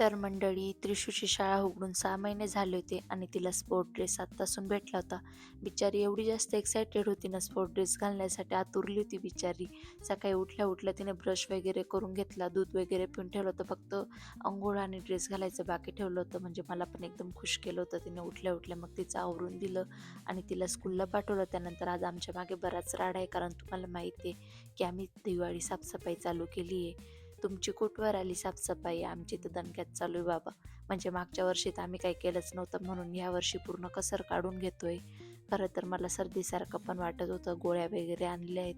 तर मंडळी त्रिशूची शाळा उघडून सहा महिने झाले होते आणि तिला स्पोर्ट ड्रेस आत्तासून भेटला होता. बिचारी एवढी जास्त एक्सायटेड होती ना स्पोर्ट ड्रेस घालण्यासाठी आतुरली होती बिचारी. सकाळी उठल्या उठल्या तिने ब्रश वगैरे करून घेतला दूध वगैरे पिऊन ठेवलं होतं फक्त अंघोळ आणि ड्रेस घालायचं बाकी ठेवलं होतं. म्हणजे मला पण एकदम खुश केलं होतं. तिने उठल्या उठल्या मग तिचं आवरून दिलं आणि तिला स्कूलला पाठवलं. त्यानंतर आज आमच्या मागे बराच राड आहे कारण तुम्हाला माहिती आहे की आम्ही दिवाळी साफसफाई चालू केली आहे. तुमची कुठवर आली साफसफाई? आमची तर दणक्यात चालू आहे बाबा. म्हणजे मागच्या वर्षी तर आम्ही काही केलंच नव्हतं म्हणून ह्या वर्षी पूर्ण कसर काढून घेतोय. खरं तर मला सर्दीसारखं पण वाटत होतं. गोळ्या वगैरे आणल्या आहेत.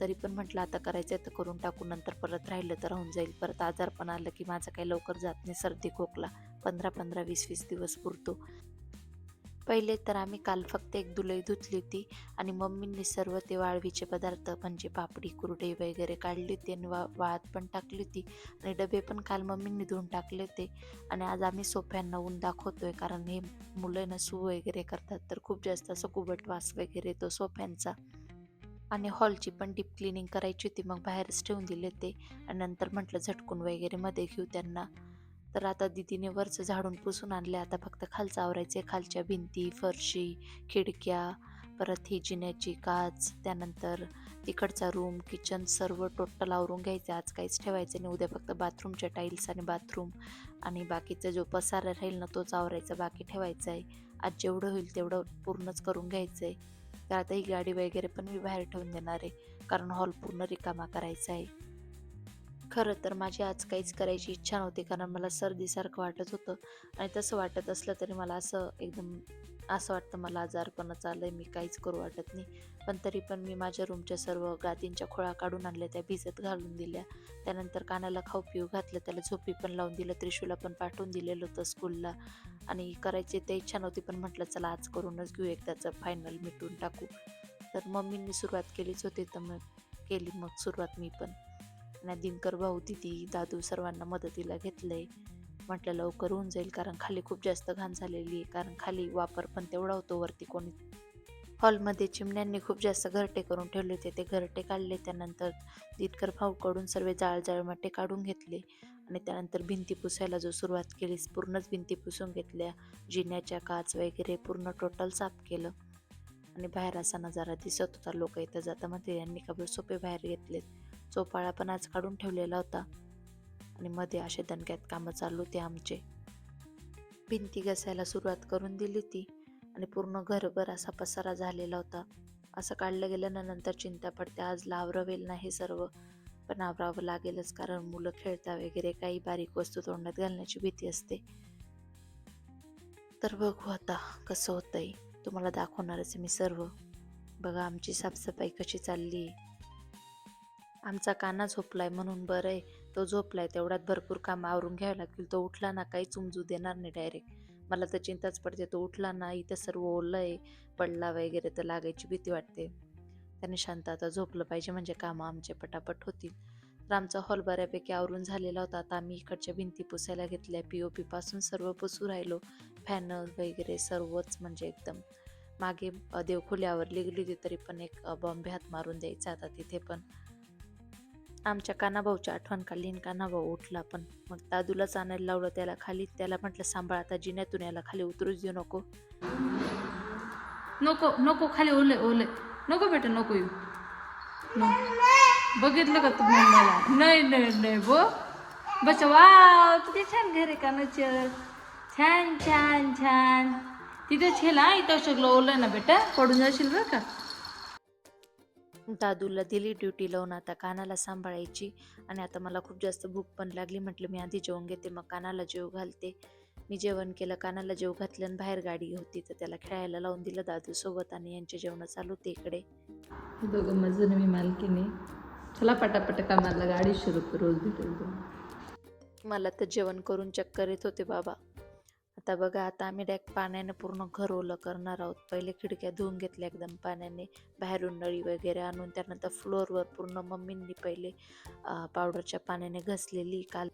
तरी पण म्हटलं आता करायचं आहे तर करून टाकू. नंतर परत राहिलं तर राहून जाईल. परत आजार पण आलं की माझं काही लवकर जात नाही सर्दी खोकला. पंधरा पंधरा वीस वीस दिवस पुरतो. पहिले तर आम्ही काल फक्त एक दुलई धुतली होती आणि मम्मींनी सर्व ते वाळवीचे पदार्थ म्हणजे पापडी कुरडे वगैरे काढली होती आणि वा वाळत पण टाकली होती आणि डबे पण काल मम्मींनी धुवून टाकले होते. आणि आज आम्ही सोफ्यांना ऊन दाखवतोय कारण हे मुलं ना सू वगैरे करतात तर खूप जास्त असं कुबट वास वगैरे येतो सोफ्यांचा. आणि हॉलची पण डीप क्लिनिंग करायची होती मग बाहेरच ठेवून दिले ते. आणि नंतर म्हटलं झटकून वगैरे मध्ये घेऊ त्यांना. तर आता दिदीने वरचं झाडून पुसून आणले आता फक्त खालचं आवरायचे खालच्या भिंती फरशी खिडक्या परत ही जिन्याची काच त्यानंतर तिकडचा रूम किचन सर्व टोटल आवरून घ्यायचं. आज काहीच ठेवायचं नाही. उद्या फक्त बाथरूमच्या टाईल्स आणि बाथरूम आणि बाकीचा जो पसारा राहील ना तोच आवरायचा. बाकी ठेवायचा आहे आज जेवढं होईल तेवढं पूर्णच करून घ्यायचं आहे तर आता ही गाडी वगैरे पण मी बाहेर ठेवून देणार आहे. कारण हॉल पूर्ण रिकामा करायचा आहे खरं तर माझी आज काहीच करायची इच्छा नव्हती कारण मला सर्दीसारखं वाटत होतं. आणि तसं वाटत असलं तरी मला असं एकदम असं वाटतं मला आजारपणच आलं आहे मी काहीच करू वाटत नाही. पण तरी पण मी माझ्या रूमच्या सर्व गादींच्या खोळा काढून आणल्या त्या भिजत घालून दिल्या. त्यानंतर कानाला खाऊ पिऊ घातलं त्याला झोपी पण लावून दिलं त्रिशूला पण पाठवून दिलेलं होतं स्कूलला. आणि करायची ते इच्छा नव्हती पण म्हटलं चला आज करूनच घेऊ एकदाचं फायनल मिटून टाकू. तर मम्मींनी सुरुवात केलीच होती तर मग केली मग सुरुवात मी पण. आणि दिनकर भाऊ तिथी दादू सर्वांना मदतीला घेतलंय. म्हटलं लवकर होऊन जाईल कारण खाली खूप जास्त घाण झालेली आहे. कारण खाली वापर पण तेवढा होतो वरती कोणी हॉलमध्ये चिमण्यांनी खूप जास्त घरटे करून ठेवले होते. ते घरटे काढले त्यानंतर दिनकर भाऊकडून सर्व जाळ जाळमाटे काढून घेतले आणि त्यानंतर भिंती पुसायला जो सुरुवात केली पूर्णच भिंती पुसून घेतल्या. जिन्याच्या काच वगैरे पूर्ण टोटल साफ केलं आणि बाहेर असा नजारा दिसत होता. लोक इथं जाता मध्ये यांनी का सोपे बाहेर घेतलेत. चोपाळा पण आज काढून ठेवलेला होता. आणि मध्ये असे दणक्यात कामं चालू होते आमचे. भिंती घसायला सुरुवात करून दिली ती आणि पूर्ण घरभर असा पसारा झालेला होता. असं काढलं गेलं ना नंतर चिंता पडते. आज लावरवेल नाही सर्व. पण आवरावं लागेलच कारण मुलं खेळता वगैरे काही बारीक वस्तू तोंडात घालण्याची भीती असते. तर बघू आता कसं होतंय. तुम्हाला दाखवणारच मी सर्व. बघा आमची साफसफाई कशी चालली आहे आमचा काना झोपलाय म्हणून बरं आहे. तो झोपलाय तेवढ्यात भरपूर काम आवरून घ्यावं लागतील. तो उठला ना काही चुमजू देणार नाही डायरेक्ट मला तर चिंताच पडते. तो उठला ना इथं सर्व ओलं आहे पडला वगैरे तर लागायची भीती वाटते. त्याने शांत आता झोपलं पाहिजे म्हणजे कामं आमचे पटापट होतील. तर आमचा हॉल बऱ्यापैकी आवरून झालेला होता. आता आम्ही इकडच्या भिंती पुसायला घेतल्या. पी ओ पासून सर्व पुसू राहिलो. फॅन वगैरे सर्वच म्हणजे एकदम. मागे देवखोल्यावर लिगली होती तरी पण एक बॉम्बे हात मारून द्यायचा आता तिथे पण. आमच्या कानाभाऊची आठवण काढली आणि कानाभाऊ उठला पण. मग दादूलाच आणायला लावलं त्याला खाली. त्याला म्हटलं सांभाळ आता जिन्यातून याला खाली उतरूच देऊ नको. नको नको खाली ओले ओले. नको बेटा नको येऊ. बघितलं का तुम्ही मला? नाही नाही नाही बो. बस वा किती छान घर आहे कानाचं. छान छान छान. तिथे छेला इथं शकलो ओलं ना बेटा? पडून जाशील बरं का? दादूला दिली ड्युटी लावून आता कानाला सांभाळायची आणि आता मला खूप जास्त भूक पण लागली. म्हटलं मी आधी जेवण घेते मग कानाला जेव घालते. मी जेवण केलं कानाला जेव घातलं आणि बाहेर गाडी होती तर त्याला खेळायला लावून दिलं दादू सोबत आणि यांचे जेवण चालू होते इकडे. दोघं मजून मी मालकीने चला पटापट कामाला रोज भेटेल तुम्हाला. मला तर जेवण करून चक्कर येत होते बाबा. आता बघा आता आम्ही डायरेक्ट पाण्याने पूर्ण घर ओलं करणार आहोत. पहिले खिडक्या धुवून घेतल्या एकदम पाण्याने बाहेरून नळी वगैरे आणून त्यानंतर फ्लोअरवर पूर्ण मम्मींनी पहिले पावडरच्या पाण्याने घसलेली काल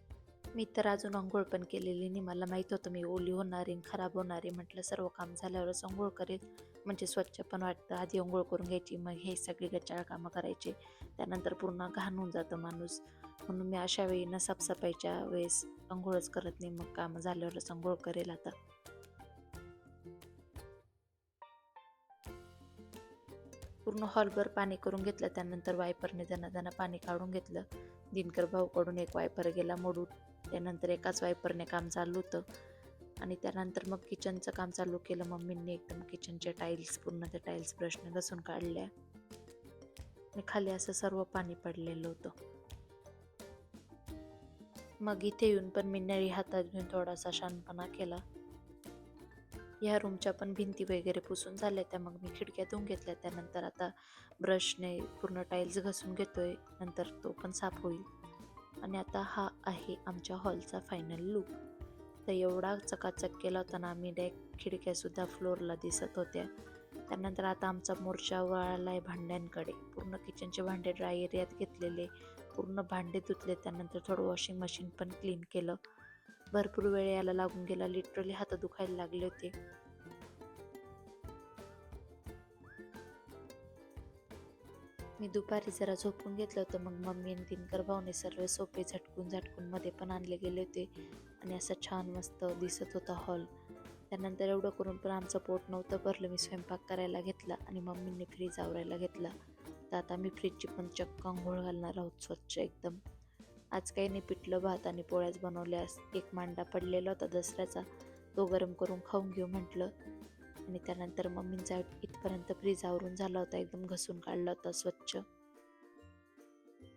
मी तर अजून आंघोळ पण केलेली नाही. मला माहीत होतं मी ओली होणार आहे खराब होणार आहे म्हटलं सर्व काम झाल्यावरच आंघोळ करेल. म्हणजे स्वच्छ पण वाटतं आधी आंघोळ करून घ्यायची मग हे सगळी गचाळ कामं करायचे. त्यानंतर पूर्ण घाण होऊन जातं माणूस. म्हणून मी अशा वेळी न साफसफाईच्या वेळेस अंघोळच करत नाही मग कामं झाल्यावरच आंघोळ करेल आता. पूर्ण हॉलभर पाणी करून घेतलं. त्यानंतर वायपरने त्यांना त्यांना पाणी काढून घेतलं. दिनकर भाऊकडून एक वायपर गेला मोडून. त्यानंतर एकाच वायपरने काम चालू होतं. आणि त्यानंतर मग किचनचं काम चालू केलं. मम्मींनी एकदम किचनचे टाईल्स पूर्ण ते टाईल्स ब्रशने घसून काढल्या. आणि खाली असं सर्व पाणी पडलेलं होतं. मग इथे येऊन पण मी नळी हातात घेऊन थोडासा शानपणा केला. ह्या रूमच्या पण भिंती वगैरे पुसून झाल्या त्या मग मी खिडक्या धुवून घेतल्या. त्यानंतर आता ब्रशने पूर्ण टाईल्स घासून घेतोय. नंतर तो पण साफ होईल. आणि आता हा आहे आमच्या हॉलचा फायनल लुक तर एवढा चकाचक केला होता ना आम्ही डॅक खिडक्यासुद्धा फ्लोअरला दिसत होत्या. त्यानंतर आता आमचा मोर्चा वळाला आहे भांड्यांकडे. पूर्ण किचनचे भांडे ड्राय एरियात घेतलेले. पूर्ण भांडे धुतले. त्यानंतर थोडं वॉशिंग मशीन पण क्लीन केलं. भरपूर वेळ यायला लागून गेला. लिटरली हात दुखायला लागले होते. मी दुपारी जरा झोपून घेतलं होतं. मग मम्मी आणि दिनकर भाऊने सर्व सोपे झटकून झटकून मध्ये पण आणले गेले होते. आणि असं छान मस्त दिसत होता हॉल त्यानंतर एवढं करून पण आमचं पोट नव्हतं भरलं. मी स्वयंपाक करायला घेतला आणि मम्मींनी फ्रीज आवरायला घेतला. तर आता मी फ्रीजची पण चक्क आंघोळ घालणार आहोत स्वच्छ एकदम. आज काही नाही पिठलं भात आणि पोळ्याच बनवल्यास. एक मांडा पडलेला होता दसऱ्याचा. तो गरम करून खाऊन घेऊ म्हटलं. आणि त्यानंतर मम्मींचा इथपर्यंत फ्रीज आवरून झाला होता एकदम घसून काढला होता स्वच्छ.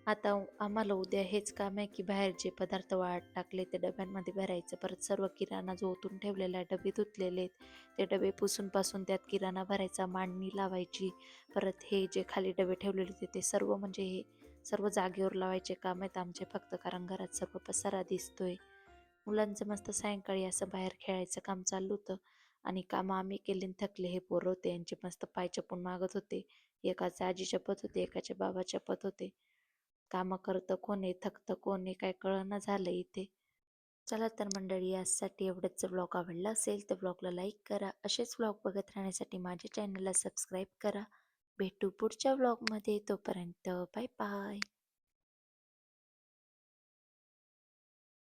आता आम्हाला उद्या हेच काम आहे की बाहेर जे पदार्थ वाळत टाकले ते डब्यांमध्ये भरायचं. परत सर्व किराणा जो ओतून ठेवलेला आहे डबे धुतलेले आहेत ते डबे पुसून पासून त्यात किराणा भरायचा मांडणी लावायची. परत हे जे खाली डबे ठेवलेले होते ते सर्व म्हणजे हे सर्व जागेवर लावायचे काम आहेत आमचे फक्त कारण घरात सर्व पसारा दिसतोय. मुलांचं मस्त सायंकाळी असं बाहेर खेळायचं काम चालू होतं आणि कामं आम्ही केले आणि थकले. हे पोरं होते यांचे मस्त पाय चपून मागत होते. एकाचे आजी चपत होते एकाचे बाबा चपत होते. कामं करतं कोण आहे थकतं कोण आहे काय कळना झालं इथे. चला तर मंडळी यासाठी एवढंच ब्लॉग आवडला असेल तर ब्लॉगला लाईक करा. असेच ब्लॉग बघत राहण्यासाठी माझ्या चॅनलला सबस्क्राईब करा. भेटू पुढच्या व्लॉगमध्ये तोपर्यंत बाय बाय